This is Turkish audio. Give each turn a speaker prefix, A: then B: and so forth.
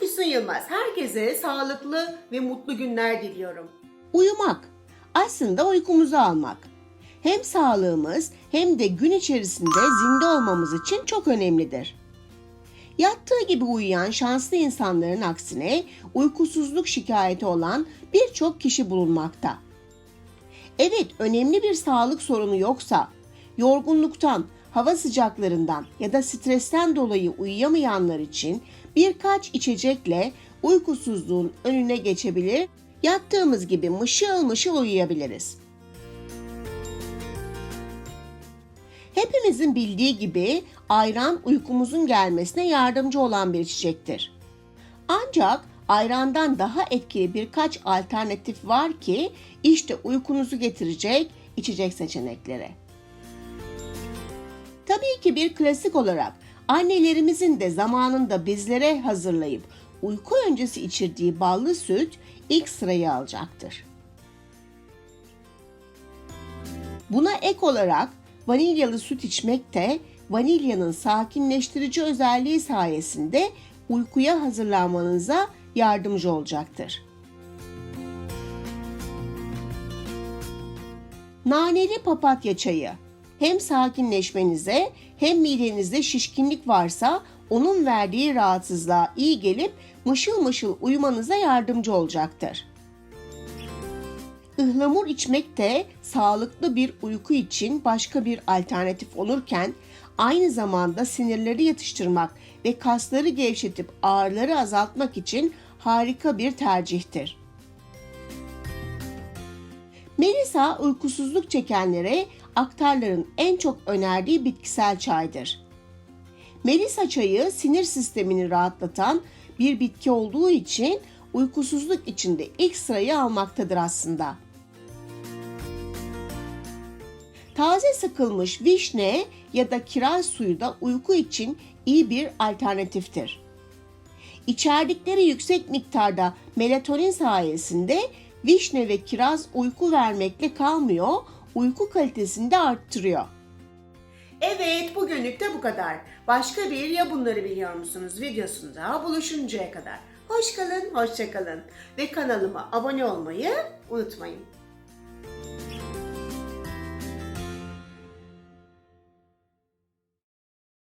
A: Füsun Yılmaz. Herkese sağlıklı ve mutlu günler diliyorum.
B: Uyumak aslında uykumuzu almak. Hem sağlığımız hem de gün içerisinde zinde olmamız için çok önemlidir. Yattığı gibi uyuyan şanslı insanların aksine uykusuzluk şikayeti olan birçok kişi bulunmakta. Evet, önemli bir sağlık sorunu yoksa, yorgunluktan, hava sıcaklarından ya da stresten dolayı uyuyamayanlar için birkaç içecekle uykusuzluğun önüne geçebilir, yattığımız gibi mışıl mışıl uyuyabiliriz. Hepimizin bildiği gibi ayran uykumuzun gelmesine yardımcı olan bir içecektir. Ancak ayrandan daha etkili birkaç alternatif var ki işte uykunuzu getirecek içecek seçenekleri. Tabii ki bir klasik olarak annelerimizin de zamanında bizlere hazırlayıp uyku öncesi içirdiği ballı süt ilk sırayı alacaktır. Buna ek olarak vanilyalı süt içmek de vanilyanın sakinleştirici özelliği sayesinde uykuya hazırlanmanıza yardımcı olacaktır. Naneli papatya çayı hem sakinleşmenize hem midenizde şişkinlik varsa onun verdiği rahatsızlığa iyi gelip mışıl mışıl uyumanıza yardımcı olacaktır. Ihlamur içmek de sağlıklı bir uyku için başka bir alternatif olurken aynı zamanda sinirleri yatıştırmak ve kasları gevşetip ağrıları azaltmak için harika bir tercihtir. Melisa uykusuzluk çekenlere aktarların en çok önerdiği bitkisel çaydır. Melisa çayı sinir sistemini rahatlatan bir bitki olduğu için uykusuzluk içinde ilk sırayı almaktadır aslında. Taze sıkılmış vişne ya da kiraz suyu da uyku için iyi bir alternatiftir. İçerdikleri yüksek miktarda melatonin sayesinde vişne ve kiraz uyku vermekle kalmıyor, uyku kalitesini de arttırıyor.
A: Evet bugünlük de bu kadar. Başka bir ya bunları biliyor musunuz videosunda buluşuncaya kadar. Hoş kalın, hoşça kalın ve kanalıma abone olmayı unutmayın.